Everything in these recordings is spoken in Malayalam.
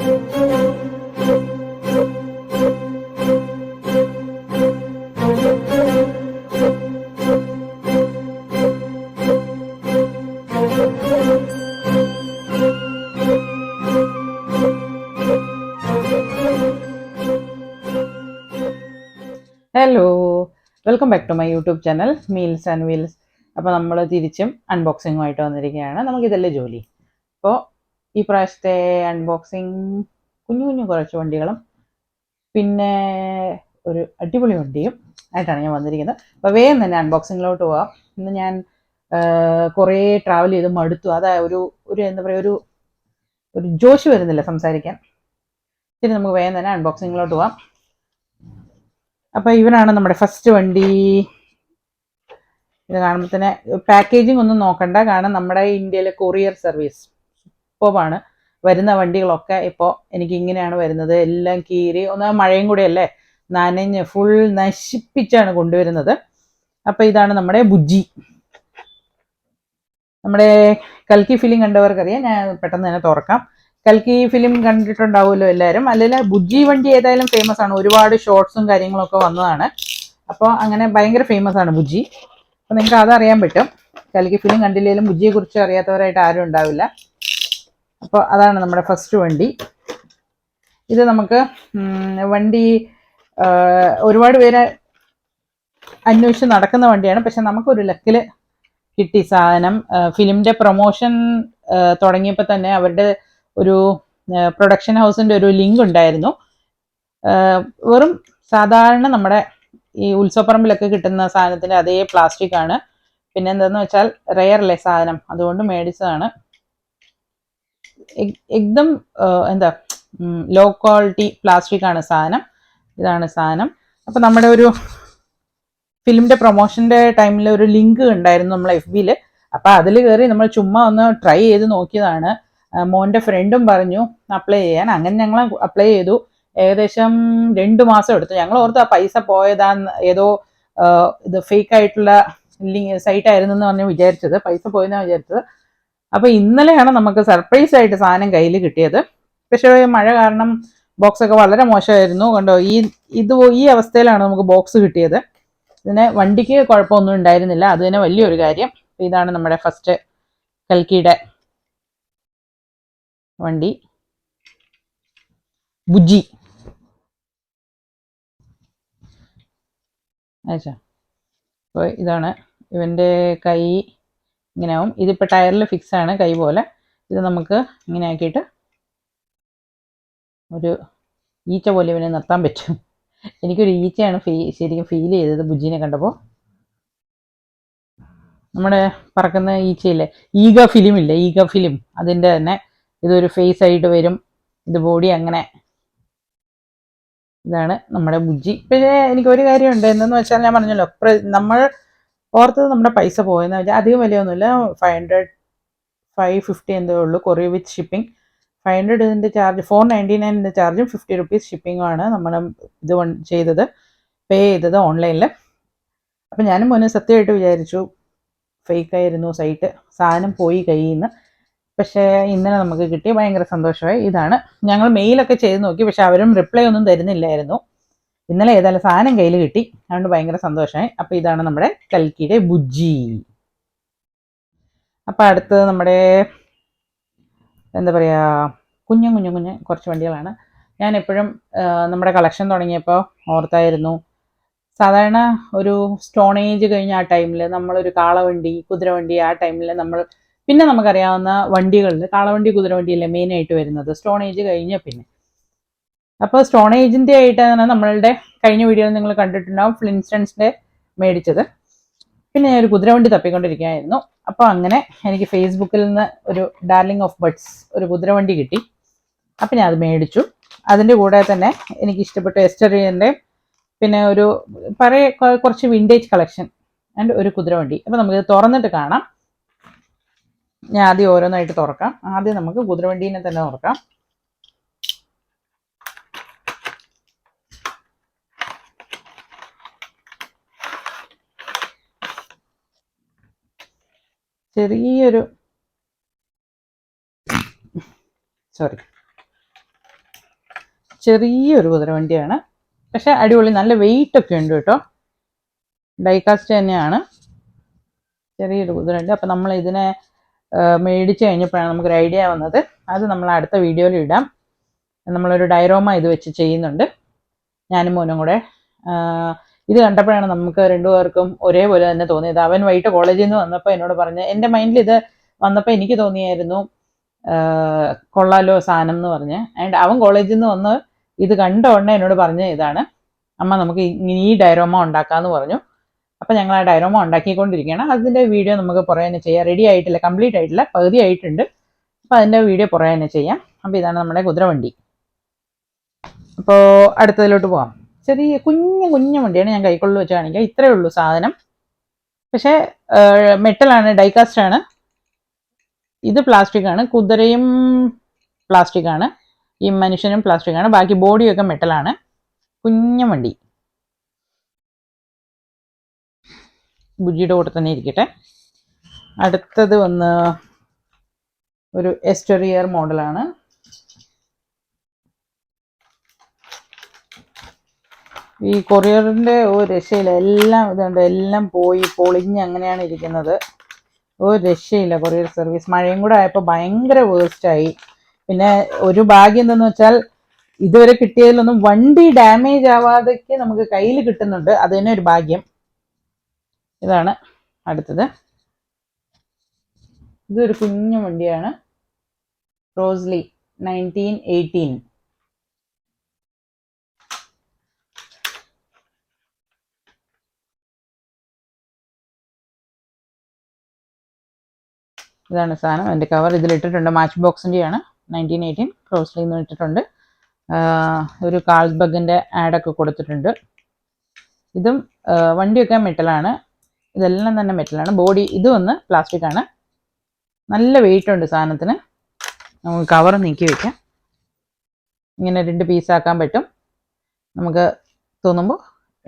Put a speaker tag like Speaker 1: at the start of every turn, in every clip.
Speaker 1: Hello welcome back to my YouTube channel meals and wheels അപ്പോൾ നമ്മൾ തിരിച്ചും അൺബോക്സിങ്ങുമായിട്ട് വന്നിരിക്കുകയാണ്. നമുക്കിതല്ലേ ജോലി? അപ്പോൾ ഈ പ്രാവശ്യത്തെ അൺബോക്സിങ് കുഞ്ഞു കുഞ്ഞു കുറച്ച് വണ്ടികളും. പിന്നെ ഒരു അടിപൊളി വണ്ടിയും ആയിട്ടാണ് ഞാൻ വന്നിരിക്കുന്നത്. അപ്പോൾ വേഗം തന്നെ അൺബോക്സിങ്ങിലോട്ട് പോവാം. ഇന്ന് ഞാൻ കുറേ ട്രാവൽ ചെയ്ത് മടുത്തു. അതാ ഒരു ഒരു എന്താ പറയുക ഒരു ഒരു ജോഷ് വരുന്നില്ല സംസാരിക്കാൻ? ശരി നമുക്ക് വേഗം തന്നെ അൺബോക്സിങ്ങിലോട്ട് പോവാം. അപ്പോൾ ഇവനാണ് നമ്മുടെ ഫസ്റ്റ് വണ്ടി. ഇത് കാണുമ്പോൾ തന്നെ പാക്കേജിംഗ് ഒന്നും നോക്കണ്ട. കാരണം നമ്മുടെ ഇന്ത്യയിലെ കൊറിയർ സർവീസ് സൂപ്പറാണ് വരുന്ന വണ്ടികളൊക്കെ ഇപ്പോൾ എനിക്ക് ഇങ്ങനെയാണ് വരുന്നത്. എല്ലാം കീറി ഒന്ന് മഴയും കൂടെ അല്ലേ നനഞ്ഞ് ഫുൾ നശിപ്പിച്ചാണ് കൊണ്ടുവരുന്നത്. അപ്പോൾ ഇതാണ് നമ്മുടെ ബുജ്ജി. നമ്മുടെ കൽക്കി ഫിലിം കണ്ടവർക്കറിയാം. ഞാൻ പെട്ടെന്ന് തന്നെ തുറക്കാം. കൽക്കി ഫിലിം കണ്ടിട്ടുണ്ടാവുമല്ലോ എല്ലാവരും. അല്ലെങ്കിൽ ബുജ്ജി വണ്ടി ഏതായാലും ഫേമസ് ആണ്. ഒരുപാട് ഷോർട്സും കാര്യങ്ങളൊക്കെ വന്നതാണ്. അപ്പോൾ അങ്ങനെ ഭയങ്കര ഫേമസ് ആണ് ബുജ്ജി. അപ്പോൾ നിങ്ങൾക്ക് അതറിയാൻ പറ്റും. കൽക്കി ഫിലിം കണ്ടില്ലെങ്കിലും ബുജ്ജിയെ കുറിച്ച് അറിയാത്തവരായിട്ട് ആരും ഉണ്ടാവില്ല. അപ്പോൾ അതാണ് നമ്മുടെ ഫസ്റ്റ് വണ്ടി. ഇത് നമുക്ക് വണ്ടി ഒരുപാട് പേര് അന്വേഷിച്ച് നടക്കുന്ന വണ്ടിയാണ്. പക്ഷെ നമുക്കൊരു ലക്കിൽ കിട്ടി സാധനം. ഫിലിമിന്റെ പ്രൊമോഷൻ തുടങ്ങിയപ്പോൾ തന്നെ അവരുടെ ഒരു പ്രൊഡക്ഷൻ ഹൗസിന്റെ ഒരു ലിങ്ക് ഉണ്ടായിരുന്നു. വെറും സാധാരണ നമ്മുടെ ഈ ഉത്സവപ്പറമ്പിലൊക്കെ കിട്ടുന്ന സാധനത്തിന്റെ അതേ പ്ലാസ്റ്റിക് ആണ്. പിന്നെ എന്താണെന്ന് വെച്ചാൽ അല്ലേ സാധനം. അതുകൊണ്ട് മേടിച്ചതാണ്. എക്ദം എന്താ ലോ ക്വാളിറ്റി പ്ലാസ്റ്റിക് ആണ് സാധനം. ഇതാണ് സാധനം. അപ്പൊ നമ്മുടെ ഒരു ഫിലിമിന്റെ പ്രൊമോഷന്റെ ടൈമിൽ ഒരു ലിങ്ക് ഉണ്ടായിരുന്നു നമ്മൾ എഫ് ബിയിൽ അപ്പൊ അതിൽ കയറി നമ്മൾ ചുമ്മാ ഒന്ന് ട്രൈ ചെയ്ത് നോക്കിയതാണ്. മോന്റെ ഫ്രണ്ടും പറഞ്ഞു അപ്ലൈ ചെയ്യാൻ. അങ്ങനെ ഞങ്ങൾ അപ്ലൈ ചെയ്തു. ഏകദേശം രണ്ട് മാസം എടുത്തു. ഞങ്ങൾ ഓർത്ത് ആ പൈസ പോയതാന്ന് ഏതോ ഇത് ഫേക്ക് ആയിട്ടുള്ള സൈറ്റ് ആയിരുന്നു എന്ന് പറഞ്ഞ് വിചാരിച്ചത്. പൈസ പോയെന്നാണ് വിചാരിച്ചത്. അപ്പൊ ഇന്നലെയാണ് നമുക്ക് സർപ്രൈസ് ആയിട്ട് സാധനം കയ്യിൽ കിട്ടിയത്. പക്ഷേ മഴ കാരണം ബോക്സ് ഒക്കെ വളരെ മോശമായിരുന്നു. കണ്ടോ ഈ ഇത് ഈ അവസ്ഥയിലാണ് നമുക്ക് ബോക്സ് കിട്ടിയത്. ഇതിന് വണ്ടിക്ക് കുഴപ്പമൊന്നും ഉണ്ടായിരുന്നില്ല. അത് തന്നെ വലിയൊരു കാര്യം. ഇതാണ് നമ്മുടെ ഫസ്റ്റ് കൽക്കിയുടെ വണ്ടി. ബുജി അയച്ചാ? അപ്പോൾ ഇതാണ് ഇവന്റെ കൈ. ഇങ്ങനെ ആവും. ഇതിപ്പോൾ ടയറിൽ ഫിക്സ് ആണ് കൈ പോലെ. ഇത് നമുക്ക് ഇങ്ങനെ ആക്കിയിട്ട് ഒരു ഈച്ച പോലെ ഇവനെ നിർത്താൻ പറ്റും. എനിക്കൊരു ഈച്ചയാണ് ഫീ ശരിക്കും ഫീൽ ചെയ്തത് ബുജ്ജിനെ കണ്ടപ്പോൾ നമ്മുടെ പറക്കുന്ന ഈച്ചയില്ലേ? ഈഗ ഫിലിം ഇല്ലേ? ഈഗ ഫിലിം. അതിന്റെ തന്നെ ഇതൊരു ഫേസ് ആയിട്ട് വരും. ഇത് ബോഡി അങ്ങനെ. ഇതാണ് നമ്മുടെ ബുജ്ജി. പിന്നെ എനിക്കൊരു കാര്യമുണ്ട്. എന്തെന്ന് വെച്ചാൽ ഞാൻ പറഞ്ഞല്ലോ നമ്മൾ ഓർത്തത് നമ്മുടെ പൈസ പോയെന്ന് വെച്ചാൽ അധികം വിലയൊന്നുമില്ല. ഫൈവ് ഹൺഡ്രഡ് ഫൈവ് ഫിഫ്റ്റി എന്തേ ഉള്ളൂ Korea with shipping five hundred ഇതിന്റെ ചാർജ് ഫോർ നയന്റി നയനിന്റെ ചാർജും ഫിഫ്റ്റി റുപ്പീസ് ഷിപ്പിംഗും ആണ് നമ്മൾ ഇത് ചെയ്തത് പേ ചെയ്തത് ഓൺലൈനിൽ അപ്പം ഞാനും മുന്നേ സത്യമായിട്ട് വിചാരിച്ചു ഫേക്ക് ആയിരുന്നു സൈറ്റ് സാധനം പോയി കയ്യിൽ നിന്ന് പക്ഷേ ഇന്നലെ നമുക്ക് കിട്ടി ഭയങ്കര സന്തോഷമായി. ഇതാണ്. ഞങ്ങൾ മെയിലൊക്കെ ചെയ്ത് നോക്കി പക്ഷെ അവരും റിപ്ലൈ ഒന്നും തരുന്നില്ലായിരുന്നു. ഇന്നലെ ഏതായാലും സാധനം കയ്യിൽ കിട്ടി. അതുകൊണ്ട് ഭയങ്കര സന്തോഷമായി. അപ്പോൾ ഇതാണ് നമ്മുടെ കൽക്കിയുടെ ബുജ്ജി. അപ്പോൾ അടുത്തത് നമ്മുടെ എന്താ പറയുക കുഞ്ഞു കുഞ്ഞു കുഞ്ഞ് കുറച്ച് വണ്ടികളാണ്. ഞാൻ എപ്പോഴും നമ്മുടെ കളക്ഷൻ തുടങ്ങിയപ്പോൾ ഓർത്തായിരുന്നു. സാധാരണ ഒരു സ്റ്റോൺ ഏജ് കഴിഞ്ഞ ആ ടൈമിൽ നമ്മളൊരു കാളവണ്ടി കുതിരവണ്ടി ആ ടൈമിൽ നമ്മൾ പിന്നെ നമുക്കറിയാവുന്ന വണ്ടികളിൽ കാളവണ്ടി കുതിരവണ്ടിയല്ലേ മെയിനായിട്ട് വരുന്നത്. സ്റ്റോൺ ഏജ് കഴിഞ്ഞ പിന്നെ. അപ്പോൾ സ്റ്റോൺ ഏജിന്റെ ആയിട്ടാണ് നമ്മളുടെ കഴിഞ്ഞ വീഡിയോയിൽ നിങ്ങൾ കണ്ടിട്ടുണ്ടാവും ഫ്ലിൻസ്റ്റൺസിന്റെ മേടിച്ചത്. പിന്നെ ഞാൻ ഒരു കുതിരവണ്ടി തപ്പിക്കൊണ്ടിരിക്കുകയായിരുന്നു. അപ്പോൾ അങ്ങനെ എനിക്ക് ഫേസ്ബുക്കിൽ നിന്ന് ഒരു ഡാർലിംഗ് ഓഫ് ബഡ്സ് ഒരു കുതിരവണ്ടി കിട്ടി. അപ്പം ഞാൻ അത് മേടിച്ചു. അതിന്റെ കൂടെ തന്നെ എനിക്ക് ഇഷ്ടപ്പെട്ട എസ്റ്ററിയന്റെ പിന്നെ ഒരു പറയ കുറച്ച് വിന്റേജ് കളക്ഷൻ ആൻഡ് ഒരു കുതിരവണ്ടി. അപ്പോൾ നമുക്കിത് തുറന്നിട്ട് കാണാം. ഞാൻ ആദ്യം ഓരോന്നായിട്ട് തുറക്കാം. ആദ്യം നമുക്ക് കുതിരവണ്ടീനെ തന്നെ തുറക്കാം. ചെറിയൊരു സോറി ചെറിയൊരു കുതിരവണ്ടിയാണ്. പക്ഷെ അടിപൊളി നല്ല വെയിറ്റ് ഒക്കെ ഉണ്ട് കേട്ടോ. ഡൈകാസ്റ്റ് തന്നെയാണ്. ചെറിയൊരു കുതിരവണ്ടി. അപ്പം നമ്മൾ ഇതിനെ മേടിച്ച് കഴിഞ്ഞപ്പോഴാണ് നമുക്കൊരു ഐഡിയ വന്നത്. അത് നമ്മൾ അടുത്ത വീഡിയോയിൽ ഇടാം. നമ്മളൊരു ഡയറോമ ഇത് വെച്ച് ചെയ്യുന്നുണ്ട്. ഞാനും മോനും കൂടെ ഇത് കണ്ടപ്പോഴാണ് നമുക്ക് രണ്ടുപേർക്കും ഒരേപോലെ തന്നെ തോന്നിയത്. അവൻ വൈകിട്ട് കോളേജിൽ നിന്ന് വന്നപ്പോൾ എന്നോട് പറഞ്ഞ് എന്റെ മൈൻഡിൽ ഇത് വന്നപ്പോൾ എനിക്ക് തോന്നിയായിരുന്നു കൊള്ളാലോ സാധനം എന്ന് പറഞ്ഞ്. ആൻഡ് അവൻ കോളേജിൽ നിന്ന് വന്ന് ഇത് കണ്ട ഉടനെ എന്നോട് പറഞ്ഞ ഇതാണ് അമ്മ നമുക്ക് ഇങ്ങനെ ഈ ഡയറോമ ഉണ്ടാക്കാമെന്ന് പറഞ്ഞു. അപ്പം ഞങ്ങൾ ആ ഡയറോമ ഉണ്ടാക്കിക്കൊണ്ടിരിക്കുകയാണ്. അതിന്റെ വീഡിയോ നമുക്ക് പുറകെ ചെയ്യാം. റെഡി ആയിട്ടില്ല കംപ്ലീറ്റ് ആയിട്ടില്ല പകുതി ആയിട്ടുണ്ട്. അപ്പോൾ അതിന്റെ വീഡിയോ പുറകെ ചെയ്യാം. അപ്പോൾ ഇതാണ് നമ്മുടെ കുതിരവണ്ടി. അപ്പോൾ അടുത്തതിലോട്ട് പോകാം ചെറിയ കുഞ്ഞു കുഞ്ഞു വണ്ടിയാണ് ഞാൻ കൈക്കൊള്ളു വെച്ച് കാണിക്കുക. ഇത്രയേ ഉള്ളൂ സാധനം. പക്ഷേ മെറ്റലാണ് ഡൈകാസ്റ്റ് ആണ് ഇത് പ്ലാസ്റ്റിക് ആണ്. കുതിരയും പ്ലാസ്റ്റിക് ആണ്. ഈ മനുഷ്യനും പ്ലാസ്റ്റിക് ആണ്. ബാക്കി ബോഡിയൊക്കെ മെറ്റലാണ്. കുഞ്ഞു വണ്ടി. ബുജിയുടെ കൂടെ തന്നെ ഇരിക്കട്ടെ. അടുത്തത് വന്ന് ഒരു എസ്റ്ററിയർ മോഡലാണ്. ഈ കൊറിയറിന്റെ ഒരു രക്ഷയില്ല. എല്ലാം ഇതുണ്ട്. എല്ലാം പോയി പൊളിഞ്ഞ് അങ്ങനെയാണ് ഇരിക്കുന്നത്. ഒരു രക്ഷയില്ല കൊറിയർ സർവീസ്. മഴയും കൂടെ ആയപ്പോൾ ഭയങ്കര വേസ്റ്റായി പിന്നെ ഒരു ഭാഗ്യം എന്തെന്ന് വെച്ചാൽ ഇതുവരെ കിട്ടിയതിലൊന്നും വണ്ടി ഡാമേജ് ആവാതൊക്കെ നമുക്ക് കയ്യിൽ കിട്ടുന്നുണ്ട്. അത് തന്നെ ഒരു ഭാഗ്യം. ഇതാണ് അടുത്തത്. ഇതൊരു കുഞ്ഞു വണ്ടിയാണ്. Crosley nineteen eighteen. ഇതാണ് സാധനം. അതിന്റെ കവർ ഇതിലിട്ടിട്ടുണ്ട് മാച്ച് ബോക്സിന്റെയാണ് നയന്റീൻ എയ്റ്റീൻ ക്രോസ്ലി എന്ന് ഇട്ടിട്ടുണ്ട്. ഒരു കാൾസ്ബഗിന്റെ ആഡൊക്കെ കൊടുത്തിട്ടുണ്ട്. ഇതും വണ്ടിയൊക്കെ മെറ്റലാണ് ഇതെല്ലാം തന്നെ മെറ്റലാണ് ബോഡി ഇതും ഒന്ന് പ്ലാസ്റ്റിക് ആണ്. നല്ല വെയിറ്റ് ഉണ്ട് സാധനത്തിന്. നമുക്ക് കവർ നീക്കി വയ്ക്കാം ഇങ്ങനെ രണ്ട് പീസാക്കാൻ പറ്റും. നമുക്ക് തോന്നുമ്പോൾ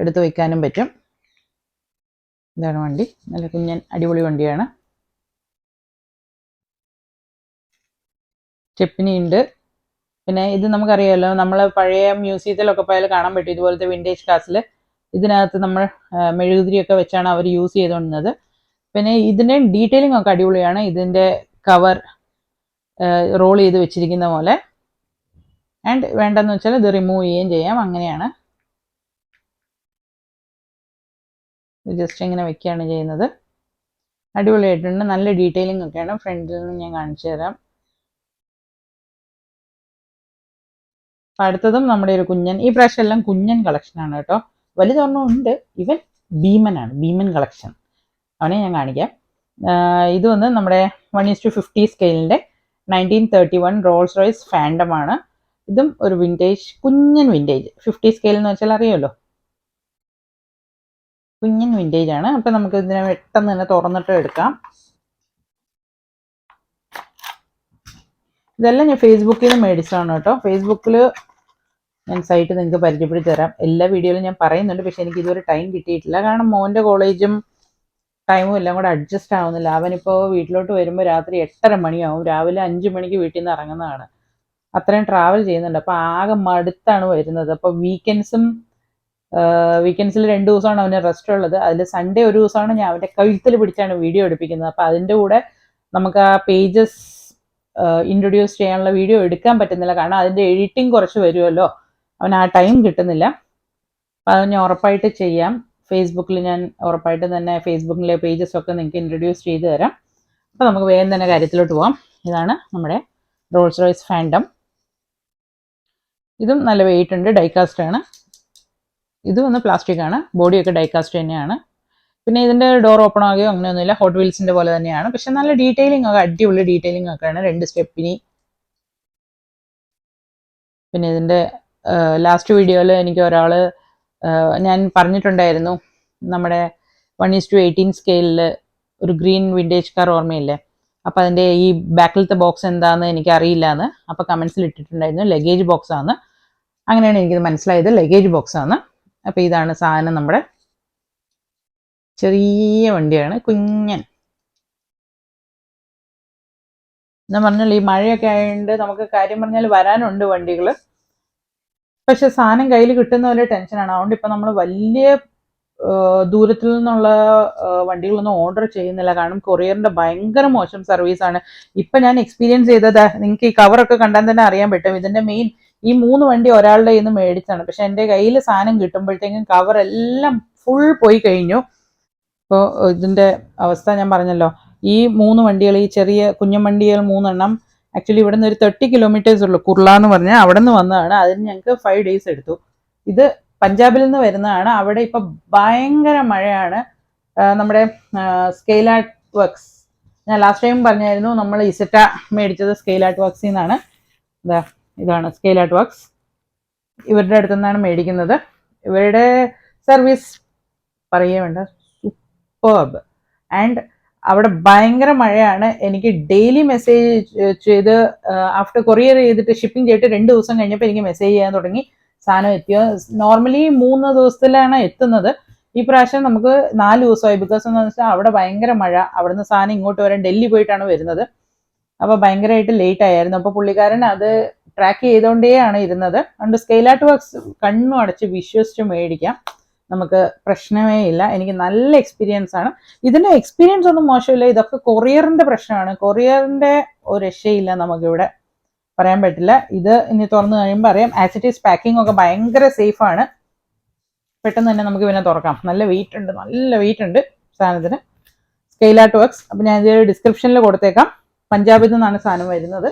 Speaker 1: എടുത്ത് വയ്ക്കാനും പറ്റും. ഇതാണ് വണ്ടി. നല്ല കുഞ്ഞൻ അടിപൊളി വണ്ടിയാണ്. സ്റ്റെപ്പിനി ഉണ്ട് പിന്നെ ഇത് നമുക്കറിയാമല്ലോ നമ്മൾ പഴയ മ്യൂസിയത്തിലൊക്കെ പോയാൽ കാണാൻ പറ്റും. ഇതുപോലത്തെ വിന്റേജ് കാസിൽ ഇതിനകത്ത് നമ്മൾ മെഴുകുതിരിയൊക്കെ വെച്ചാണ് അവർ യൂസ് ചെയ്തുകൊണ്ടിരുന്നത്. പിന്നെ ഇതിന്റെ ഡീറ്റെയിലിംഗ് ഒക്കെ അടിപൊളിയാണ്. ഇതിന്റെ കവർ റോൾ ചെയ്ത് വെച്ചിരിക്കുന്ന പോലെ. ആൻഡ് വേണ്ടെന്ന് വെച്ചാൽ ഇത് റിമൂവ് ചെയ്യുകയും ചെയ്യാം. അങ്ങനെയാണ്. ജസ്റ്റ് ഇങ്ങനെ വെക്കുകയാണ് ചെയ്യുന്നത്. അടിപൊളിയായിട്ടുണ്ട്. നല്ല ഡീറ്റെയിലിംഗ് ഒക്കെയാണ്. ഫ്രണ്ടിൽ നിന്ന് ഞാൻ കാണിച്ചു തരാം. അടുത്തതും നമ്മുടെ ഒരു കുഞ്ഞൻ. ഈ പ്രാവശ്യം എല്ലാം കുഞ്ഞൻ ആണ് കേട്ടോ. വലുതൊരെണ്ണം ഉണ്ട്. ഇവൻ ഭീമനാണ്. ഭീമൻ കളക്ഷൻ അവനെ ഞാൻ കാണിക്കാം. ഇത് വന്ന് നമ്മുടെ one is to fifty സ്കെയിലിന്റെ nineteen thirty one Rolls Royce ഫാൻഡമാണ് ഇതും ഒരു വിന്റേജ് കുഞ്ഞൻ വിന്റേജ് ഫിഫ്റ്റി സ്കെയിൽ എന്ന് വെച്ചാൽ അറിയാമല്ലോ കുഞ്ഞൻ വിന്റേജ് ആണ്. അപ്പം നമുക്ക് ഇതിനെ പെട്ടെന്ന് തന്നെ തുറന്നിട്ട് എടുക്കാം. ഇതെല്ലാം ഞാൻ ഫേസ്ബുക്കിൽ നിന്ന് മേടിച്ചതാണ് കേട്ടോ. ഫേസ്ബുക്കിൽ ഞാൻ സൈറ്റ് നിങ്ങൾക്ക് പരിചയപ്പെടുത്തി തരാം എല്ലാ വീഡിയോയിലും ഞാൻ പറയുന്നുണ്ട്. പക്ഷെ എനിക്ക് ഇതുവരെ ടൈം കിട്ടിയിട്ടില്ല. കാരണം മോന്റെ കോളേജും ടൈമും എല്ലാം കൂടെ അഡ്ജസ്റ്റ് ആവുന്നില്ല. അവനിപ്പോൾ വീട്ടിലോട്ട് വരുമ്പോൾ രാത്രി എട്ടര മണിയാവും. രാവിലെ അഞ്ച് മണിക്ക് വീട്ടിൽ നിന്ന് ഇറങ്ങുന്നതാണ്. അത്രയും ട്രാവൽ ചെയ്യുന്നുണ്ട്. അപ്പോൾ ആകെ മടുത്താണ് വരുന്നത്. അപ്പോൾ വീക്കെൻഡ്സും വീക്കെൻഡ്സിൽ രണ്ട് ദിവസമാണ് അവന് റെസ്റ്റ് ഉള്ളത്. അതിൽ സൺഡേ ഒരു ദിവസമാണ് ഞാൻ അവന്റെ കഴുത്തിൽ പിടിച്ചാണ് വീഡിയോ എടുപ്പിക്കുന്നത്. അപ്പോൾ അതിന്റെ കൂടെ നമുക്ക് ആ പേജസ് ഇൻട്രൊഡ്യൂസ് ചെയ്യാനുള്ള വീഡിയോ എടുക്കാൻ പറ്റുന്നില്ല. കാരണം അതിന്റെ എഡിറ്റിംഗ് കുറച്ച് വരുമല്ലോ. അവൻ ആ ടൈം കിട്ടുന്നില്ല. അപ്പോൾ അത് ഞാൻ ഉറപ്പായിട്ട് ചെയ്യാം. ഫേസ്ബുക്കിൽ ഞാൻ ഉറപ്പായിട്ട് തന്നെ ഫേസ്ബുക്കിലെ പേജസ് ഒക്കെ നിങ്ങൾക്ക് ഇൻട്രൊഡ്യൂസ് ചെയ്ത് തരാം. അപ്പോൾ നമുക്ക് വേഗം തന്നെ കാര്യത്തിലോട്ട് പോകാം ഇതാണ് നമ്മുടെ റോൾസ് റോയ്സ് ഫാൻഡം ഇതും നല്ല വെയിറ്റ് ഉണ്ട്. ഡൈകാസ്റ്റ് ആണ്. ഇതും ഒന്ന് പ്ലാസ്റ്റിക് ആണ്. ബോഡിയൊക്കെ ഡൈകാസ്റ്റ് തന്നെയാണ്. പിന്നെ ഇതിന്റെ ഡോർ ഓപ്പൺ ആകുകയോ അങ്ങനെയൊന്നുമില്ല. ഹോട്ട് വീൽസിന്റെ പോലെ തന്നെയാണ്. പക്ഷെ നല്ല ഡീറ്റെയിലിംഗ് ഒക്കെ അടിപൊളി ഡീറ്റെയിലിംഗ് ഒക്കെയാണ്. രണ്ട് സ്റ്റെപ്പിനി പിന്നെ ഇതിന്റെ ലാസ്റ്റ് വീഡിയോയിൽ എനിക്ക് ഒരാൾ ഞാൻ പറഞ്ഞിട്ടുണ്ടായിരുന്നു. നമ്മുടെ വൺ ഈസ് ടു എയ്റ്റീൻ സ്കെയിലിൽ ഒരു ഗ്രീൻ വിന്റേജ് കാർ ഓർമ്മയില്ലേ? അപ്പോൾ അതിന്റെ ഈ ബാക്കിലത്തെ ബോക്സ് എന്താണെന്ന് എനിക്ക് അറിയില്ല എന്ന് അപ്പോൾ കമൻസിൽ ഇട്ടിട്ടുണ്ടായിരുന്നു. ലഗേജ് ബോക്സ് ആണ്. അങ്ങനെയാണ് എനിക്കിത് മനസ്സിലായത്. ലഗേജ് ബോക്സ് ആണ്. അപ്പോൾ ഇതാണ് സാധനം നമ്മുടെ ചെറിയ വണ്ടിയാണ് കുഞ്ഞൻ. ഞാൻ പറഞ്ഞല്ലോ ഈ മഴയൊക്കെ ആയതുകൊണ്ട് നമുക്ക് കാര്യം പറഞ്ഞാൽ വരാനുണ്ട് വണ്ടികൾ പക്ഷെ സാധനം കയ്യിൽ കിട്ടുന്ന ടെൻഷനാണ് അതുകൊണ്ട് ഇപ്പം നമ്മൾ വലിയ ദൂരത്തിൽ നിന്നുള്ള വണ്ടികളൊന്നും ഓർഡർ ചെയ്യുന്നില്ല. കാരണം കൊറിയറിന്റെ ഭയങ്കര മോശം സർവീസാണ് ഇപ്പൊ ഞാൻ എക്സ്പീരിയൻസ് ചെയ്തത് നിങ്ങൾക്ക് ഈ കവറൊക്കെ കണ്ടാൽ തന്നെ അറിയാൻ പറ്റും. ഇതിന്റെ മെയിൻ ഈ മൂന്ന് വണ്ടി ഒരാളുടെ നിന്ന് മേടിച്ചാണ് പക്ഷെ എന്റെ കയ്യിൽ സാധനം കിട്ടുമ്പോഴത്തേക്കും കവർ എല്ലാം ഫുൾ പോയി കഴിഞ്ഞു. ഇപ്പോൾ ഇതിന്റെ അവസ്ഥ ഞാൻ പറഞ്ഞല്ലോ. ഈ മൂന്ന് വണ്ടികൾ ഈ ചെറിയ കുഞ്ഞൻ വണ്ടികൾ മൂന്നെണ്ണം ആക്ച്വലി ഇവിടെ നിന്ന് ഒരു തേർട്ടി കിലോമീറ്റേഴ്സ് ഉള്ളൂ. കുർള എന്ന് പറഞ്ഞാൽ അവിടെ നിന്ന് വന്നതാണ്. അതിന് ഞങ്ങൾക്ക് ഫൈവ് ഡേയ്സ് എടുത്തു. ഇത് പഞ്ചാബിൽ നിന്ന് വരുന്നതാണ്. അവിടെ ഇപ്പം ഭയങ്കര മഴയാണ്. നമ്മുടെ സ്കെയിൽ ആർട്ട് വർക്ക്സ് ഞാൻ ലാസ്റ്റ് ടൈം പറഞ്ഞായിരുന്നു നമ്മൾ ഇസറ്റ മേടിച്ചത് സ്കെയിൽ ആർട്ട് നിന്നാണ് എന്താ ഇതാണ് സ്കെയിൽ ആർട്ട് വർക്സ് ഇവരുടെ അടുത്തു നിന്നാണ് മേടിക്കുന്നത്. ഇവരുടെ സർവീസ് പറയേ വേണ്ട സൂപ്പർബ് ആൻഡ് അവിടെ ഭയങ്കര മഴയാണ്. എനിക്ക് ഡെയിലി മെസ്സേജ് ചെയ്ത് ആഫ്റ്റർ കൊറിയർ ചെയ്തിട്ട് ഷിപ്പിംഗ് ചെയ്തിട്ട് രണ്ട് ദിവസം കഴിഞ്ഞപ്പോൾ എനിക്ക് മെസ്സേജ് ചെയ്യാൻ തുടങ്ങി. സാധനം എത്തിയോ? നോർമലി മൂന്ന് ദിവസത്തിലാണ് എത്തുന്നത്. ഈ പ്രാവശ്യം നമുക്ക് നാല് ദിവസമായി. ബിക്കോസ് എന്ന് വെച്ചാൽ അവിടെ ഭയങ്കര മഴ. അവിടുന്ന് സാധനം ഇങ്ങോട്ട് വരാൻ ഡൽഹി പോയിട്ടാണ് വരുന്നത്. അപ്പോൾ ഭയങ്കരമായിട്ട് ലേറ്റ് ആയിരുന്നു. അപ്പോൾ പുള്ളിക്കാരൻ അത് ട്രാക്ക് ചെയ്തുകൊണ്ടേയാണ് ഇരുന്നത്. അതുകൊണ്ട് സ്കെയിൽ ആർട്ട് വർക്ക്സ് കണ്ണും അടച്ച് വിശ്വസിച്ച് മേടിക്കാം. നമുക്ക് പ്രശ്നമേ ഇല്ല. എനിക്ക് നല്ല എക്സ്പീരിയൻസ് ആണ്. ഇതിന്റെ എക്സ്പീരിയൻസ് ഒന്നും മോശമില്ല. ഇതൊക്കെ കൊറിയറിന്റെ പ്രശ്നമാണ്. കൊറിയറിന്റെ ഒരു രക്ഷയില്ല നമുക്കിവിടെ പറയാൻ പറ്റില്ല. ഇത് ഇനി തുറന്നു കഴിയുമ്പോൾ അറിയാം. ആസിറ്റീസ് പാക്കിംഗ് ഒക്കെ ഭയങ്കര ആണ്. പെട്ടെന്ന് തന്നെ നമുക്ക് പിന്നെ തുറക്കാം. നല്ല വെയിറ്റ് ഉണ്ട്. നല്ല വെയിറ്റ് ഉണ്ട് സാധനത്തിന്. സ്കെയിൽ ആർട്ട് വർക്ക്സ് അപ്പം ഞാൻ ഇത് ഡിസ്ക്രിപ്ഷനിൽ കൊടുത്തേക്കാം. പഞ്ചാബിൽ നിന്നാണ് സാധനം വരുന്നത്.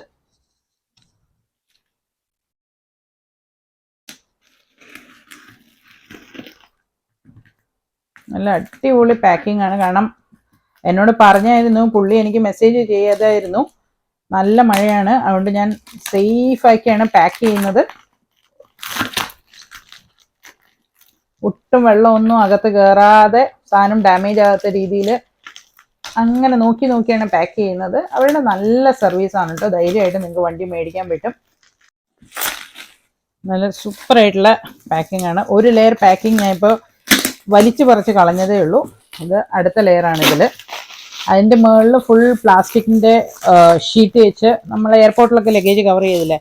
Speaker 1: നല്ല അടിപൊളി പാക്കിംഗ് ആണ്. കാരണം എന്നോട് പറഞ്ഞായിരുന്നു പുള്ളി എനിക്ക് മെസ്സേജ് ചെയ്യാതായിരുന്നു. നല്ല മഴയാണ്. അതുകൊണ്ട് ഞാൻ സേഫാക്കിയാണ് പാക്ക് ചെയ്യുന്നത്. ഒട്ടും വെള്ളമൊന്നും അകത്ത് കയറാതെ സാധനം ഡാമേജ് ആകാത്ത രീതിയിൽ അങ്ങനെ നോക്കി നോക്കിയാണ് പാക്ക് ചെയ്യുന്നത്. അവരുടെ നല്ല സർവീസാണ് കേട്ടോ ധൈര്യമായിട്ട് നിങ്ങൾക്ക് വണ്ടി മേടിക്കാൻ പറ്റും. നല്ല സൂപ്പറായിട്ടുള്ള പാക്കിംഗ് ആണ്. ഒരു ലെയർ പാക്കിംഗ് ഞാൻ ഇപ്പോൾ വലിച്ചു പറിച്ച് കളഞ്ഞതേ ഉള്ളൂ. ഇത് അടുത്ത ലെയറാണ് ഇതിൽ അതിന്റെ മുകളിൽ ഫുൾ പ്ലാസ്റ്റിക്കിന്റെ ഷീറ്റ് വെച്ച് നമ്മൾ എയർപോർട്ടിലൊക്കെ ലഗേജ് കവർ ചെയ്തില്ലേ?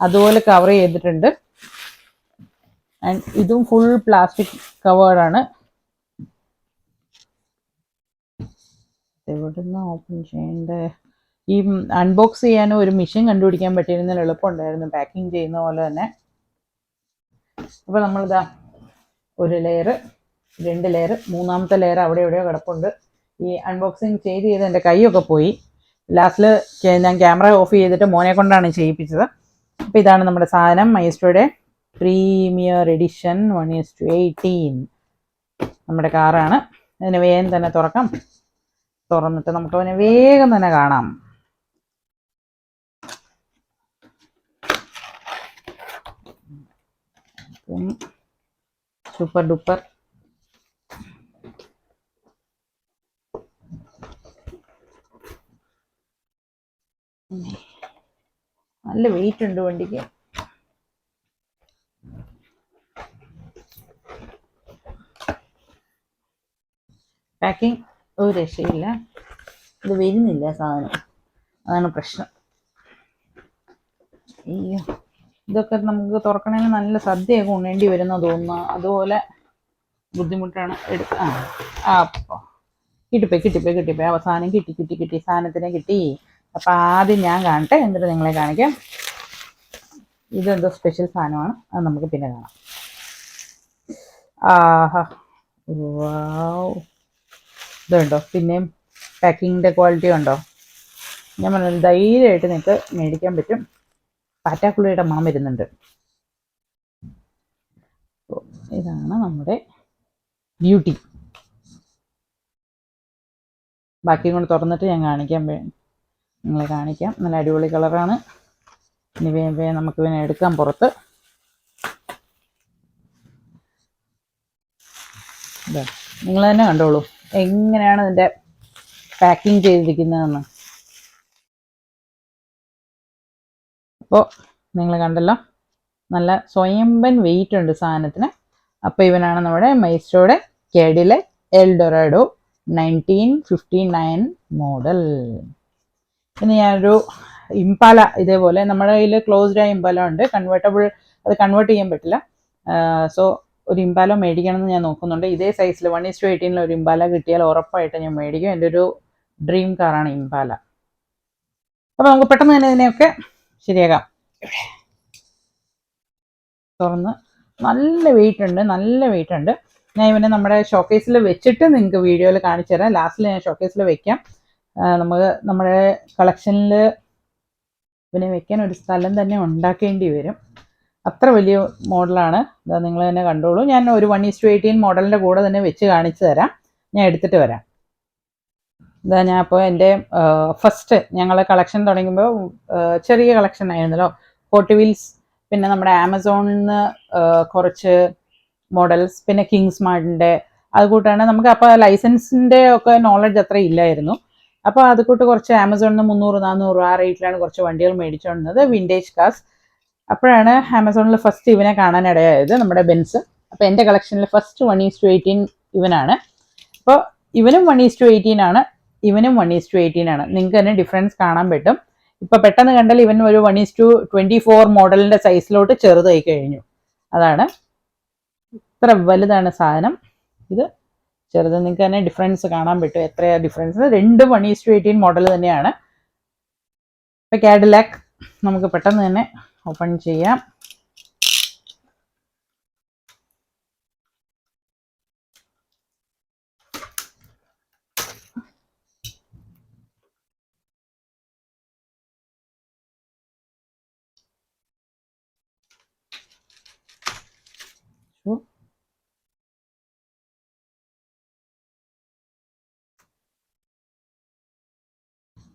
Speaker 1: അതുപോലെ കവർ ചെയ്തിട്ടുണ്ട്. ആൻഡ് ഇതും ഫുൾ പ്ലാസ്റ്റിക് കവേർഡാണ് എവിടുന്ന് ഓപ്പൺ ചെയ്യണ്ടേ? ഈ അൺബോക്സ് ചെയ്യാനും ഒരു മെഷീൻ കണ്ടുപിടിക്കാൻ പറ്റിയിരുന്നതിൽ എളുപ്പമുണ്ടായിരുന്നു. പാക്കിംഗ് ചെയ്യുന്ന പോലെ തന്നെ. അപ്പോൾ നമ്മളിതാ ഒരു ലെയർ രണ്ട് ലെയർ മൂന്നാമത്തെ ലെയർ അവിടെ എവിടെയോ കിടപ്പുണ്ട്. ഈ അൺബോക്സിങ് ചെയ്ത് ചെയ്ത് എന്റെ കൈയൊക്കെ പോയി. ലാസ്റ്റിൽ ഞാൻ ക്യാമറ ഓഫ് ചെയ്തിട്ട് മോനെ കൊണ്ടാണ് ചെയ്യിപ്പിച്ചത്. അപ്പോൾ ഇതാണ് നമ്മുടെ സാധനം മൈസ്ട്രോയുടെ premier edition one is to eighteen നമ്മുടെ കാറാണ് അതിന് വേഗം തന്നെ തുറക്കാം. തുറന്നിട്ട് നമുക്ക് അവനെ വേഗം തന്നെ കാണാം. സൂപ്പർ ഡൂപ്പർ നല്ല വെയിറ്റ് ഉണ്ട് വണ്ടിക്ക്. പാക്കിംഗ് ഒരു രക്ഷയില്ല. ഇത് വരുന്നില്ല സാധനം. അതാണ് പ്രശ്നം. അയ്യോ ഇതൊക്കെ നമുക്ക് തുറക്കണേന് നല്ല സദ്യയൊക്കെ ഉണ്ണേണ്ടി വരുന്ന തോന്നുന്നു. അതുപോലെ ബുദ്ധിമുട്ടാണ് എടുക്ക ആ അപ്പോൾ കിട്ടിപ്പോയി കിട്ടിപ്പോയി കിട്ടിപ്പോയി. അവസാനം കിട്ടി കിട്ടി കിട്ടി. സാധനത്തിനെ കിട്ടി. അപ്പം ആദ്യം ഞാൻ കാണട്ടെ എന്നിട്ട് നിങ്ങളെ കാണിക്കാം. ഇതെന്തോ സ്പെഷ്യൽ സാധനമാണ് അത് നമുക്ക് പിന്നെ കാണാം. ആഹാ ഇതുണ്ടോ? പിന്നെയും പാക്കിങ്ങിന്റെ ക്വാളിറ്റി ഉണ്ടോ? ഞാൻ പറഞ്ഞു ധൈര്യമായിട്ട് നിങ്ങൾക്ക് മേടിക്കാൻ പറ്റും. പാറ്റാക്കുള്ളിയുടെ മണം വരുന്നുണ്ട്. ഇതാണ് നമ്മുടെ ബ്യൂട്ടി ബാക്കിയും കൂടെ തുറന്നിട്ട് ഞാൻ കാണിക്കാൻ നിങ്ങളെ കാണിക്കാം. നല്ല അടിപൊളി കളറാണ്. ഇനി വേഗം വേഗം നമുക്ക് പിന്നെ എടുക്കാം പുറത്ത്. നിങ്ങൾ തന്നെ കണ്ടോളൂ. എങ്ങനെയാണ് ഇതിന്റെ പാക്കിംഗ് ചെയ്തിരിക്കുന്നതെന്ന്. അപ്പോൾ നിങ്ങൾ കണ്ടല്ലോ. നല്ല സ്വയംബൻ വെയിറ്റ് ഉണ്ട് സാധനത്തിന്. അപ്പോൾ ഇവനാണ് നമ്മുടെ മൈസ്ട്രോയുടെ Cadillac Eldorado nineteen fifty nine model ഇനി ഞാനൊരു ഇംപാല ഇതേപോലെ നമ്മുടെ കയ്യിൽ ക്ലോസ്ഡ് ആയ ഇംപാല ഉണ്ട്. കൺവേർട്ടബിൾ അത് കൺവേർട്ട് ചെയ്യാൻ പറ്റില്ല. സോ ഒരു ഇമ്പാല മേടിക്കണമെന്ന് ഞാൻ നോക്കുന്നുണ്ട്. ഇതേ സൈസിൽ വൺ ഇസ് ടു എയ്റ്റീനിൽ ഒരു ഇമ്പാല കിട്ടിയാൽ ഉറപ്പായിട്ട് ഞാൻ മേടിക്കും. എന്റെ ഒരു ഡ്രീം കാറാണ് ഇംപാല അപ്പോൾ നമുക്ക് പെട്ടെന്ന് തന്നെ ഇതിനെയൊക്കെ ശരിയാക്കാം. തുറന്ന്. നല്ല വെയിറ്റ് ഉണ്ട് നല്ല വെയിറ്റ് ഉണ്ട്. ഞാൻ ഇവനെ നമ്മുടെ ഷോക്കേസിൽ വെച്ചിട്ട് നിങ്ങൾക്ക് വീഡിയോയിൽ കാണിച്ചു തരാം ലാസ്റ്റിൽ ഞാൻ ഷോക്കേസിൽ വെക്കാം. നമുക്ക് നമ്മുടെ കളക്ഷനിൽ പിന്നെ വെക്കാൻ ഒരു സ്ഥലം തന്നെ ഉണ്ടാക്കേണ്ടി വരും. അത്ര വലിയ മോഡലാണ്. ഇതാ നിങ്ങൾ തന്നെ കണ്ടോളൂ. ഞാൻ ഒരു വൺ ഈസ് ടു എയ്റ്റീൻ മോഡലിന്റെ കൂടെ തന്നെ വെച്ച് കാണിച്ചു തരാം. ഞാൻ എടുത്തിട്ട് വരാം. ഇതാ ഞാൻ അപ്പോൾ എന്റെ ഫസ്റ്റ് ഞങ്ങൾ കളക്ഷൻ തുടങ്ങുമ്പോൾ ചെറിയ കളക്ഷൻ ആയിരുന്നല്ലോ. ഹോട്ട് വീൽസ് പിന്നെ നമ്മുടെ ആമസോണിൽ നിന്ന് കുറച്ച് മോഡൽസ് പിന്നെ കിങ്സ് മാർട്ടിന്റെ അതുകൂട്ടാണ് നമുക്ക് അപ്പോൾ ലൈസൻസിന്റെ ഒക്കെ നോളജ് അത്ര ഇല്ലായിരുന്നു. അപ്പോൾ അതുകൂട്ട് കുറച്ച് ആമസോണിൽ നിന്ന് മുന്നൂറ് നാനൂറ് ആ റേറ്റിലാണ് കുറച്ച് വണ്ടികൾ മേടിച്ചുകൊണ്ടത് വിന്റേജ് കാസ് അപ്പോഴാണ് ആമസോണിൽ ഫസ്റ്റ് ഇവനെ കാണാൻ ഇടയായത് നമ്മുടെ ബെൻസ് അപ്പോൾ എന്റെ കളക്ഷനിൽ first one is to eighteen ഇവനാണ്. അപ്പോൾ ഇവനും വൺ ഈസ് ടു എയ്റ്റീൻ ആണ്. ഇവനും വൺ ഈസ് ടു എയ്റ്റീൻ ആണ്. നിങ്ങൾക്ക് തന്നെ ഡിഫറൻസ് കാണാൻ പറ്റും. ഇപ്പോൾ പെട്ടെന്ന് കണ്ടാൽ ഇവൻ ഒരു one is to twenty four മോഡലിന്റെ സൈസിലോട്ട് ചെറുതായി കഴിഞ്ഞു. അതാണ്. ഇത്ര വലുതാണ് സാധനം. ഇത് ചെറുത് നിങ്ങൾക്ക് തന്നെ ഡിഫറൻസ് കാണാൻ പറ്റും. എത്രയാ ഡിഫറൻസ് രണ്ട് one is to eighteen model തന്നെയാണ്. ഇപ്പൊ കാഡിലാക്ക് നമുക്ക് പെട്ടെന്ന് തന്നെ ഓപ്പൺ ചെയ്യാം.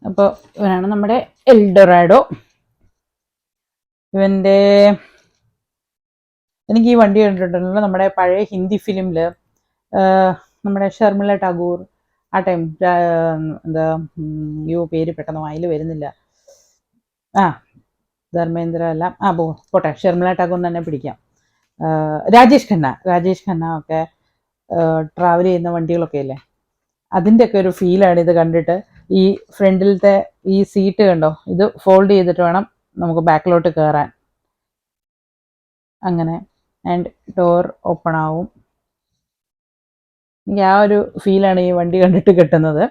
Speaker 1: അപ്പോൾ ഇവനാണ് നമ്മുടെ എൽഡൊറാഡോ. ഇവന്റെ എനിക്ക് ഈ വണ്ടി കണ്ടിട്ടുണ്ടല്ലോ നമ്മുടെ പഴയ ഹിന്ദി ഫിലിമിൽ നമ്മുടെ ഷർമിള ടാഗൂർ. ആ ടൈം എന്താ യോ പേര് പെട്ടെന്ന് വായിൽ വരുന്നില്ല. ആ ധർമ്മേന്ദ്ര അല്ല ആ പോ പോട്ടെ ഷർമിള ടാഗൂർ തന്നെ പിടിക്കാം. രാജേഷ് ഖന്ന രാജേഷ് ഖന്ന ഒക്കെ ട്രാവൽ ചെയ്യുന്ന വണ്ടികളൊക്കെ ഇല്ലേ? അതിന്റെയൊക്കെ ഒരു ഫീലാണ് ഇത് കണ്ടിട്ട്. ഈ ഫ്രണ്ടിലത്തെ ഈ സീറ്റ് കണ്ടോ? ഇത് ഫോൾഡ് ചെയ്തിട്ട് വേണം നമുക്ക് ബാക്കിലോട്ട് കയറാൻ അങ്ങനെ. ആൻഡ് ഡോർ ഓപ്പൺ ആവും. എനിക്ക് ആ ഒരു ഫീലാണ് ഈ വണ്ടി കണ്ടിട്ട് കിട്ടുന്നത്.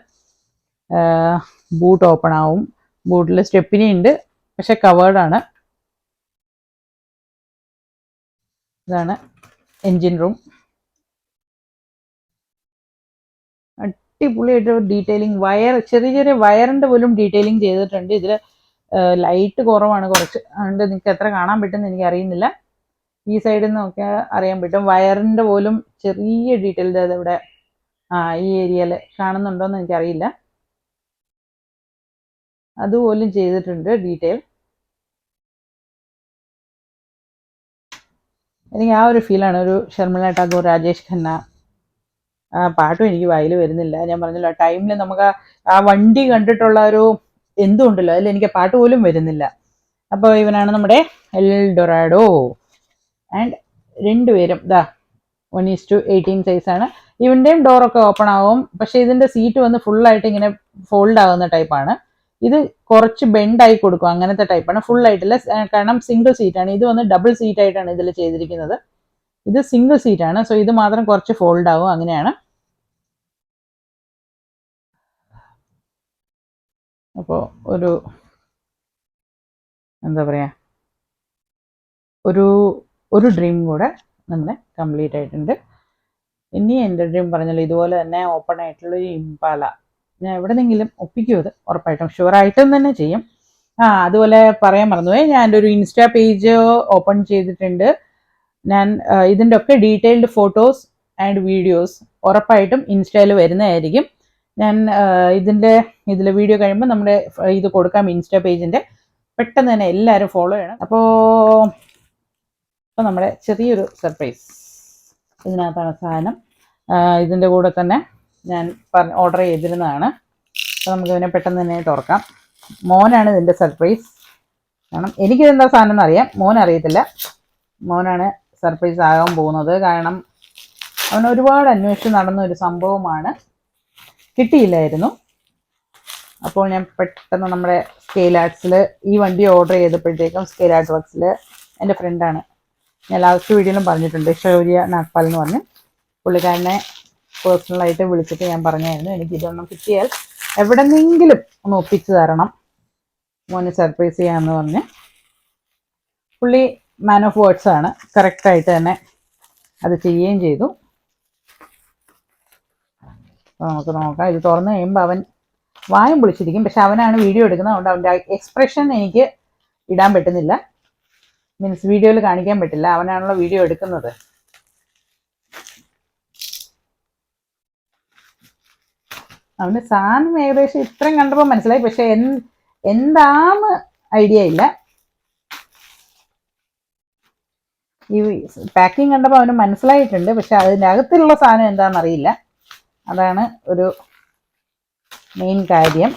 Speaker 1: ബൂട്ട് ഓപ്പൺ ആവും. ബൂട്ടിൽ സ്റ്റെപ്പിനി ഉണ്ട്. പക്ഷെ കവേർഡാണ് ഇതാണ് എൻജിൻ റൂം അടിപൊളിയായിട്ട് ഡീറ്റെയിലിംഗ് വയർ ചെറിയ ചെറിയ വയറിന്റെ പോലും ഡീറ്റെയിലിംഗ് ചെയ്തിട്ടുണ്ട്. ഇതിൽ ലൈറ്റ് കുറവാണ് കുറച്ച്. അതുകൊണ്ട് നിങ്ങൾക്ക് എത്ര കാണാൻ പറ്റുമെന്ന് എനിക്ക് അറിയുന്നില്ല. ഈ സൈഡിൽ നിന്നൊക്കെ അറിയാൻ പറ്റും. വയറിന്റെ പോലും ചെറിയ ഡീറ്റെയിൽ ഇവിടെ ആ ഈ ഏരിയയിൽ കാണുന്നുണ്ടോയെന്ന് എനിക്കറിയില്ല അതുപോലും ചെയ്തിട്ടുണ്ട് ഡീറ്റെയിൽ എനിക്ക് ആ ഒരു ഫീലാണ് ഒരു ഷർമിള ടാഗോർ രാജേഷ് ഖന്ന പാട്ടും എനിക്ക് വായിൽ വരുന്നില്ല. ഞാൻ പറഞ്ഞല്ലോ ടൈമിൽ നമുക്ക് ആ- ആ വണ്ടി കണ്ടിട്ടുള്ള ഒരു എന്തും ഉണ്ടല്ലോ അതിൽ എനിക്ക് പാട്ട് പോലും വരുന്നില്ല. അപ്പോൾ ഇവനാണ് നമ്മുടെ എൽ ഡൊറാഡോ ആൻഡ് രണ്ടുപേരും ദാ വൺ ഈസ് ടു എയ്റ്റീൻ സൈസാണ് ഇവന്റെയും ഡോറൊക്കെ ഓപ്പൺ ആകും പക്ഷെ ഇതിന്റെ സീറ്റ് വന്ന് ഫുള്ളായിട്ട് ഇങ്ങനെ ഫോൾഡ് ആകുന്ന ടൈപ്പാണ് ഇത് കുറച്ച് ബെൻഡായി കൊടുക്കും അങ്ങനത്തെ ടൈപ്പാണ് ഫുൾ ആയിട്ടില്ല. കാരണം സിംഗിൾ സീറ്റാണ് ഇത് വന്ന് ഡബിൾ സീറ്റ് ആയിട്ടാണ് ഇതിൽ ചെയ്തിരിക്കുന്നത്. ഇത് സിംഗിൾ സീറ്റാണ് സോ ഇത് മാത്രം കുറച്ച് ഫോൾഡ് ആവും. അങ്ങനെയാണ്. അപ്പോൾ ഒരു എന്താ പറയുക ഒരു ഒരു ഡ്രീം കൂടെ നമ്മുടെ കംപ്ലീറ്റ് ആയിട്ടുണ്ട്. ഇനി എന്റെ ഡ്രീം പറഞ്ഞല്ലോ ഇതുപോലെ തന്നെ ഓപ്പൺ ആയിട്ടുള്ള ഒരു ഇമ്പാല ഞാൻ എവിടെന്നെങ്കിലും ഒപ്പിക്കും അത് ഉറപ്പായിട്ടും. ഷുവറായിട്ടും തന്നെ ചെയ്യും. ആ അതുപോലെ പറയാൻ മറന്നുപോയി. ഞാൻ എന്റെ ഒരു ഇൻസ്റ്റാ പേജ് ഓപ്പൺ ചെയ്തിട്ടുണ്ട്. ഞാൻ ഇതിന്റെ ഒക്കെ ഡീറ്റെയിൽഡ് ഫോട്ടോസ് ആൻഡ് വീഡിയോസ് ഉറപ്പായിട്ടും ഇൻസ്റ്റയിൽ വരുന്നതായിരിക്കും. ഞാൻ ഇതിന്റെ ഇതിൽ വീഡിയോ കഴിയുമ്പോൾ നമ്മുടെ ഇത് കൊടുക്കാം ഇൻസ്റ്റാ പേജിന്റെ പെട്ടെന്ന് തന്നെ എല്ലാവരും ഫോളോ ചെയ്യണം. അപ്പോൾ അപ്പോൾ നമ്മുടെ ചെറിയൊരു സർപ്രൈസ് ഇതിനകത്താണ് സാധനം. ഇതിന്റെ കൂടെ തന്നെ ഞാൻ പറഞ്ഞ ഓർഡർ ചെയ്തിരുന്നതാണ്. അപ്പോൾ നമുക്ക് ഇതിനെ പെട്ടെന്ന് തന്നെ തുറക്കാം. മോനാണ് ഇതിന്റെ സർപ്രൈസ് കാരണം എനിക്കിതെന്താ സാധനം എന്നറിയാം. മോൻ അറിയത്തില്ല. മോനാണ് സർപ്രൈസ് ആകാൻ പോകുന്നത്. കാരണം അവൻ ഒരുപാട് അന്വേഷിച്ച് നടന്ന ഒരു സംഭവമാണ്. കിട്ടിയില്ലായിരുന്നു. അപ്പോൾ ഞാൻ പെട്ടെന്ന് നമ്മുടെ സ്കെയിൽ ആർട്സിൽ ഈ വണ്ടി ഓർഡർ ചെയ്തപ്പോഴത്തേക്കും സ്കെയിൽ ആർട്ട് വർക്സിൽ എന്റെ ഫ്രണ്ടാണ് ഞാൻ ലാസ്റ്റ് വീഡിയോയിലും പറഞ്ഞിട്ടുണ്ട്. ഷൗര്യ നാഗ്പാൽ എന്ന് പറഞ്ഞ്. പുള്ളിക്കാരനെ പേഴ്സണലായിട്ട് വിളിച്ചിട്ട് ഞാൻ പറഞ്ഞായിരുന്നു. എനിക്ക് ഇതൊന്നും കിട്ടിയാൽ എവിടെ നിന്നെങ്കിലും ഒന്ന് ഒപ്പിച്ച് തരണം. മോനെ സർപ്രൈസ് ചെയ്യാമെന്ന് പറഞ്ഞ്. പുള്ളി മാൻ ഓഫ് വേർഡ്സ് ആണ്. കറക്റ്റായിട്ട് തന്നെ അത് ചെയ്യുകയും ചെയ്തു. അപ്പോൾ നമുക്ക് നോക്കാം. ഇത് തുറന്നു കഴിയുമ്പോൾ അവൻ വായും പൊളിച്ചിരിക്കും. പക്ഷെ അവനാണ് വീഡിയോ എടുക്കുന്നത്. അതുകൊണ്ട് അവന്റെ എക്സ്പ്രഷൻ എനിക്ക് ഇടാൻ പറ്റുന്നില്ല. മീൻസ് വീഡിയോയിൽ കാണിക്കാൻ പറ്റില്ല. അവനാണല്ലോ വീഡിയോ എടുക്കുന്നത്. അവന് സാധനം ഏകദേശം ഇത്രയും കണ്ടപ്പോൾ മനസ്സിലായി. പക്ഷെ എൻ എന്താന്ന് ഐഡിയ ഇല്ല. ഈ പാക്കിംഗ് കണ്ടപ്പോൾ അവന് മനസ്സിലായിട്ടുണ്ട്. പക്ഷെ അതിന്റെ അകത്തുള്ള സാധനം എന്താണെന്ന് അറിയില്ല അതാണ് ഒരു മെയിൻ കാര്യം.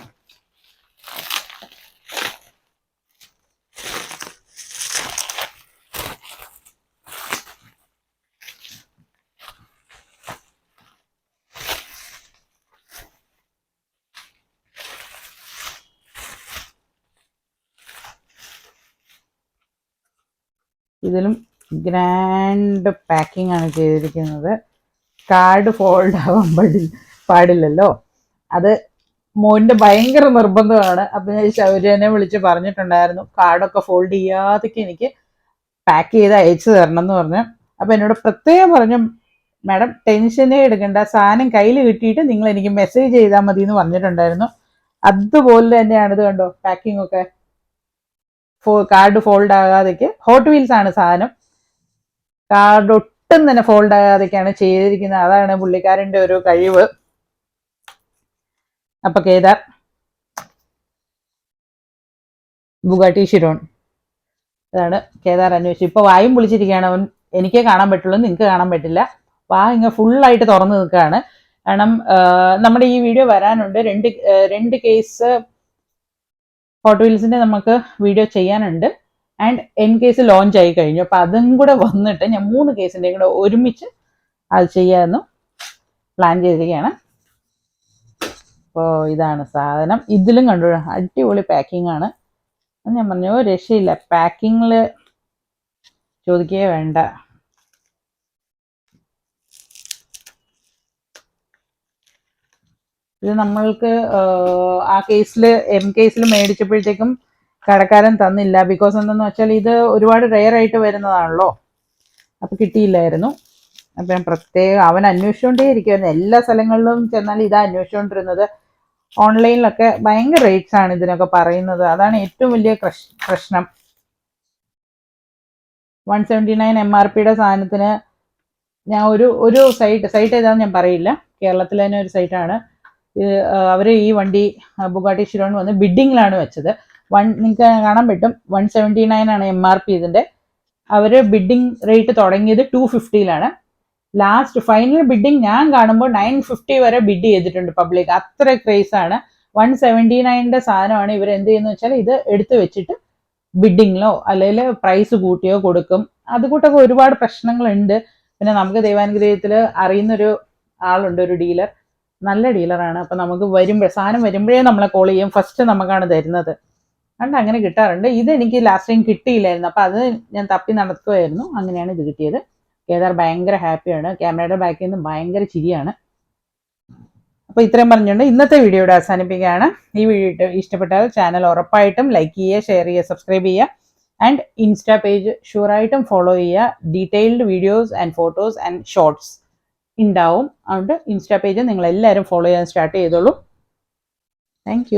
Speaker 1: ഇതിലും ഗ്രാൻഡ് പാക്കിംഗ് ആണ് ചെയ്തിരിക്കുന്നത്. കാർഡ് ഫോൾഡ് ആവാൻ പാടി പാടില്ലല്ലോ. അത് മോന്റെ ഭയങ്കര നിർബന്ധമാണ്. അപ്പം ഞാൻ ശൗര്യനെ വിളിച്ച് പറഞ്ഞിട്ടുണ്ടായിരുന്നു. കാർഡൊക്കെ ഫോൾഡ് ചെയ്യാതൊക്കെ എനിക്ക് പാക്ക് ചെയ്ത് അയച്ചു തരണം എന്ന് പറഞ്ഞു. അപ്പം എന്നോട് പ്രത്യേകം പറഞ്ഞു മാഡം ടെൻഷനേ എടുക്കണ്ട. സാധനം കയ്യിൽ കിട്ടിയിട്ട് നിങ്ങൾ എനിക്ക് മെസ്സേജ് ചെയ്താൽ മതി എന്ന് പറഞ്ഞിട്ടുണ്ടായിരുന്നു. അതുപോലെ തന്നെയാണ് ഇത് കണ്ടോ പാക്കിംഗ് ഒക്കെ. കാർഡ് ഫോൾഡ് ആകാതെ ഹോട്ട് വീൽസ് ആണ് സാധനം. കാർഡ് ഒട്ടും തന്നെ ഫോൾഡ് ആകാതെയൊക്കെയാണ് ചെയ്തിരിക്കുന്നത്. അതാണ് പുള്ളിക്കാരന്റെ ഒരു കഴിവ്. അപ്പൊ കേദാർ ബുഗാട്ടി ഷിരോൺ. അതാണ് കേദാർ അന്വേഷിച്ചു. ഇപ്പൊ വായും പൊളിച്ചിരിക്കുകയാണ് അവൻ. എനിക്കേ കാണാൻ പറ്റുള്ളൂ നിങ്ങൾക്ക് കാണാൻ പറ്റില്ല. വാ ഇങ്ങനെ ഫുള്ളായിട്ട് തുറന്നു നിൽക്കുകയാണ്. കാരണം നമ്മുടെ ഈ വീഡിയോ വരാനുണ്ട്. രണ്ട് രണ്ട് കേസ് ഹോട്ട് വീൽസിന്റെ നമുക്ക് വീഡിയോ ചെയ്യാനുണ്ട്. ആൻഡ് എൻ കേസ് ലോഞ്ച് ആയി കഴിഞ്ഞു. അപ്പൊ അതും കൂടെ വന്നിട്ട് ഞാൻ മൂന്ന് കേസിന്റെയും കൂടെ ഒരുമിച്ച് അത് ചെയ്യാമെന്നും പ്ലാൻ ചെയ്തിരിക്കുകയാണ്. അപ്പോൾ ഇതാണ് സാധനം. ഇതിലും കണ്ടു അടിപൊളി പാക്കിംഗ് ആണ്. ഞാൻ പറഞ്ഞു "ഓ, രക്ഷയില്ല. പാക്കിങ്ങിൽ ചോദിക്കുകയേ വേണ്ട. ഇത് നമ്മൾക്ക് ആ കേസിൽ എം കേസിൽ മേടിച്ചപ്പോഴത്തേക്കും കടക്കാരൻ തന്നില്ല. ബിക്കോസ് എന്തെന്ന് വെച്ചാൽ ഇത് ഒരുപാട് റെയർ ആയിട്ട് വരുന്നതാണല്ലോ. അപ്പോൾ കിട്ടിയില്ലായിരുന്നു. അപ്പം ഞാൻ പ്രത്യേകം അവൻ അന്വേഷിച്ചുകൊണ്ടേ ഇരിക്കുമായിരുന്നു എല്ലാ സ്ഥലങ്ങളിലും ചെന്നാൽ ഇതാ അന്വേഷിച്ചുകൊണ്ടിരുന്നത് ഓൺലൈനിലൊക്കെ ഭയങ്കര റേറ്റ്സ് ആണ് ഇതിനൊക്കെ പറയുന്നത്. അതാണ് ഏറ്റവും വലിയ പ്രശ്നം. One seventy nine M R പിയുടെ സാധനത്തിന് ഞാൻ ഒരു ഒരു സൈറ്റ് സൈറ്റ് ഏതാണെന്ന് ഞാൻ പറയില്ല. കേരളത്തിലെ തന്നെ ഒരു സൈറ്റാണ് അവർ ഈ വണ്ടി ബുഗാട്ടി ഷിരോൺ വന്ന് ബിഡിങ്ങിലാണ് വെച്ചത്. വൺ നിങ്ങൾക്ക് കാണാൻ പറ്റും. വൺ സെവന്റി നയൻ ആണ് എം ആർ പി ഇതിന്റെ അവർ ബിഡിങ് റേറ്റ് തുടങ്ങിയത് ടു ഫിഫ്റ്റിയിലാണ് ലാസ്റ്റ് ഫൈനൽ ബിഡിങ് ഞാൻ കാണുമ്പോൾ നയൻ ഫിഫ്റ്റി വരെ ബിഡ് ചെയ്തിട്ടുണ്ട് പബ്ലിക് അത്ര ക്രേസ് ആണ്. വൺ സെവന്റി നയന്റെ സാധനമാണ് ഇവർ എന്ത് ചെയ്യുന്നത് വെച്ചാൽ ഇത് എടുത്തു വെച്ചിട്ട് ബിഡിങ്ങിലോ അല്ലെങ്കിൽ പ്രൈസ് കൂട്ടിയോ കൊടുക്കും. അതുകൂട്ടൊക്കെ ഒരുപാട് പ്രശ്നങ്ങളുണ്ട്. പിന്നെ നമുക്ക് ദൈവാനുഗ്രഹത്തിൽ അറിയുന്നൊരു ആളുണ്ട് ഒരു ഡീലർ നല്ല ഡീലറാണ് അപ്പം നമുക്ക് വരുമ്പോൾ സാധനം വരുമ്പോഴേ നമ്മളെ കോൾ ചെയ്യും. ഫസ്റ്റ് നമുക്കാണ് തരുന്നത്. അതുകൊണ്ട് അങ്ങനെ കിട്ടാറുണ്ട്. ഇത് എനിക്ക് ലാസ്റ്റ് ടൈം കിട്ടിയില്ലായിരുന്നു. അപ്പം അത് ഞാൻ തപ്പി നടത്തുമായിരുന്നു അങ്ങനെയാണ് ഇത് കിട്ടിയത്. കേദാർ ഭയങ്കര ഹാപ്പിയാണ് ക്യാമറയുടെ ബാക്കിൽ നിന്ന് ഭയങ്കര ചിരിയാണ്. അപ്പോൾ ഇത്രയും പറഞ്ഞുകൊണ്ട് ഇന്നത്തെ വീഡിയോ ഇവിടെ അവസാനിപ്പിക്കുകയാണ്. ഈ വീഡിയോ ഇഷ്ടപ്പെട്ടാൽ ചാനൽ ഉറപ്പായിട്ടും ലൈക്ക് ചെയ്യുക ഷെയർ ചെയ്യുക സബ്സ്ക്രൈബ് ചെയ്യുക. ആൻഡ് ഇൻസ്റ്റാ പേജ് ഷുവറായിട്ടും ഫോളോ ചെയ്യുക. Detailed videos and photos and shorts ഉണ്ടാവും. അതുകൊണ്ട് ഇൻസ്റ്റാ പേജ് നിങ്ങളെല്ലാവരും ഫോളോ ചെയ്യാൻ സ്റ്റാർട്ട് ചെയ്തോളൂ. താങ്ക്